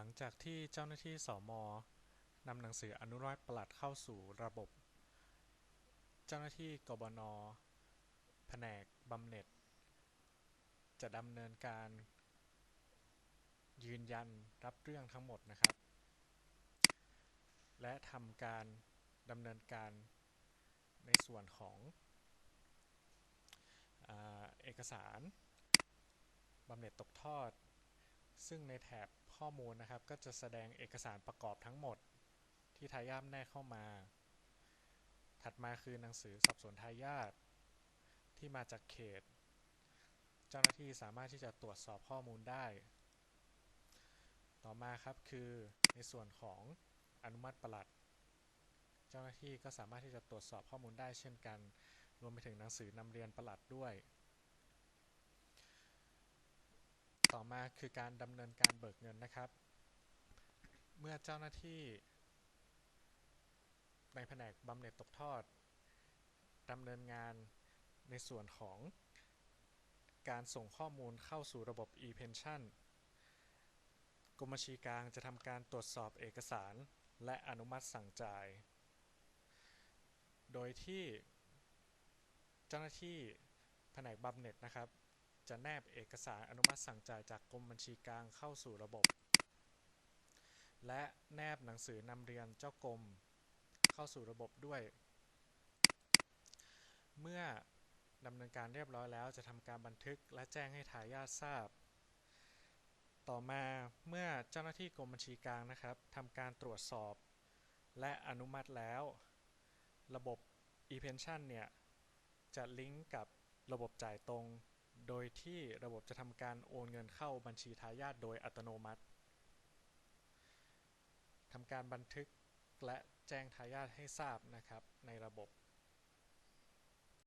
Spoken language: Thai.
หลังจากที่เจ้าหน้าที่สมนำหนังสืออนุรักษ์ปลัดเข้าสู่ระบบ เจ้าหน้าที่กบนแผนกบำเหน็จ จะดำเนินการยืนยันรับเรื่องทั้งหมดนะครับ และทำการดำเนินการในส่วนของอเอกสารบำเหน็จตกทอด ซึ่งในแถบข้อมูลนะครับ ก็จะแสดงเอกสารประกอบทั้งหมด ที่ทายาทแนกเข้ามา ถัดมาคือหนังสือสอบสวนทายาทที่มาจากเขต เจ้าหน้าที่สามารถที่จะตรวจสอบข้อมูลได้ ต่อมาครับคือในส่วนของอนุมัติปลัด เจ้าหน้าที่ก็สามารถที่จะตรวจสอบข้อมูลได้เช่นกัน รวมไปถึงหนังสือนำเรียนปลัดด้วย ต่อมาคือการดำเนินการเบิกเงินนะครับ เมื่อเจ้าหน้าที่ ในแผนกบำเหน็จตกทอดดำเนินงานในส่วนของการส่งข้อมูลเข้าสู่ระบบ e-pension กรมบัญชีกลางจะทำการตรวจสอบเอกสาร และอนุมัติสั่งจ่าย โดยที่เจ้าหน้าที่แผนกบำเหน็จนะครับ จะแนบเอกสารอนุมัติสั่งจ่ายจากกรมบัญชีกลางเข้าสู่ระบบ และแนบหนังสือนำเรียนเจ้ากรมเข้าสู่ระบบด้วย เมื่อดำเนินการเรียบร้อยแล้วจะทำการบันทึกและแจ้งให้ทายาททราบ ต่อมาเมื่อเจ้าหน้าที่กรมบัญชีกลางนะครับทำการตรวจสอบ และอนุมัติแล้ว ระบบ e-pension เนี่ยจะลิงก์กับระบบจ่ายตรง โดยที่ระบบจะทำการโอนเงินเข้าบัญชีทายาทโดยอัตโนมัติทำการบันทึกและแจ้งทายาทให้ทราบนะครับในระบบ